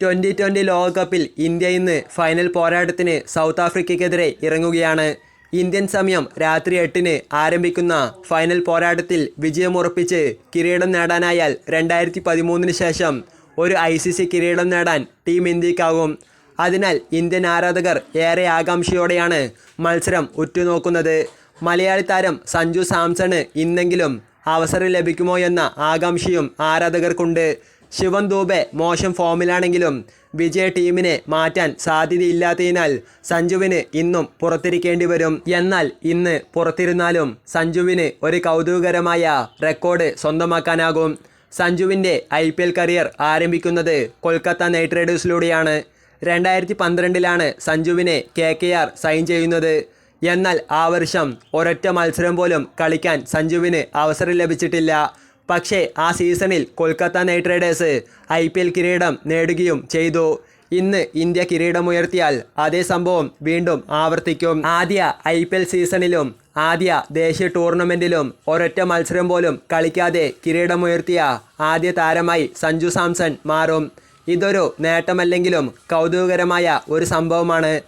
Twenty twenty ലോകകപ്പിൽ India ഇന്ന് final പോരാട്ടത്തിന് സൗത്ത് ആഫ്രിക്കയ്ക്കെതിരെ ഇറങ്ങുകയാണ്. ഇന്ത്യൻ സമയം രാത്രി എട്ടിന് ആരംഭിക്കുന്ന ഫൈനൽ പോരാട്ടത്തിൽ വിജയമുറപ്പിച്ച് കിരീടം നേടാനായാൽ രണ്ടായിരത്തി പതിമൂന്നിന് ശേഷം ഒരു ഐ സി സി കിരീടം നേടാൻ ടീം ഇന്ത്യക്കാകും അതിനാൽ ഇന്ത്യൻ ആരാധകർ ഏറെ ആകാംക്ഷയോടെയാണ് മത്സരം ഉറ്റുനോക്കുന്നത്. മലയാളി താരം സഞ്ജു സാംസണ് ഇന്നെങ്കിലും അവസരം ലഭിക്കുമോ എന്ന ആകാംക്ഷയും ആരാധകർക്കുണ്ട്. ശിവൻ ദൂബെ മോശം ഫോമിലാണെങ്കിലും വിജയ ടീമിനെ മാറ്റാൻ സാധ്യതയില്ലാത്തതിനാൽ സഞ്ജുവിന് ഇന്നും പുറത്തിരിക്കേണ്ടി വരും. എന്നാൽ ഇന്ന് പുറത്തിരുന്നാലും സഞ്ജുവിന് ഒരു കൗതുകകരമായ റെക്കോർഡ് സ്വന്തമാക്കാനാകും. സഞ്ജുവിന്റെ ഐ പി എൽ കരിയർ ആരംഭിക്കുന്നത് കൊൽക്കത്ത നൈറ്റ് റൈഡേഴ്സിലൂടെയാണ്. രണ്ടായിരത്തി പന്ത്രണ്ടിലാണ് സഞ്ജുവിനെ കെ കെ ആർ സൈൻ ചെയ്യുന്നത്. എന്നാൽ ആ വർഷം ഒരൊറ്റ മത്സരം പോലും കളിക്കാൻ സഞ്ജുവിന് അവസരം ലഭിച്ചിട്ടില്ല. പക്ഷേ ആ സീസണിൽ Kolkata knight riders I P L കിരീടം നേടുകയും ചെയ്തു. ഇന്ന് ഇന്ത്യ കിരീടമുയർത്തിയാൽ അതേ സംഭവം വീണ്ടും ആവർത്തിക്കും. ആദ്യ ഐ പി എൽ സീസണിലും ആദ്യ ദേശീയ ടൂർണമെന്റിലും ഒരൊറ്റ മത്സരം പോലും കളിക്കാതെ കിരീടമുയർത്തിയ ആദ്യ താരമായി സഞ്ജു സാംസൺ മാറും. ഇതൊരു നേട്ടമല്ലെങ്കിലും കൗതുകകരമായ ഒരു സംഭവമാണ്.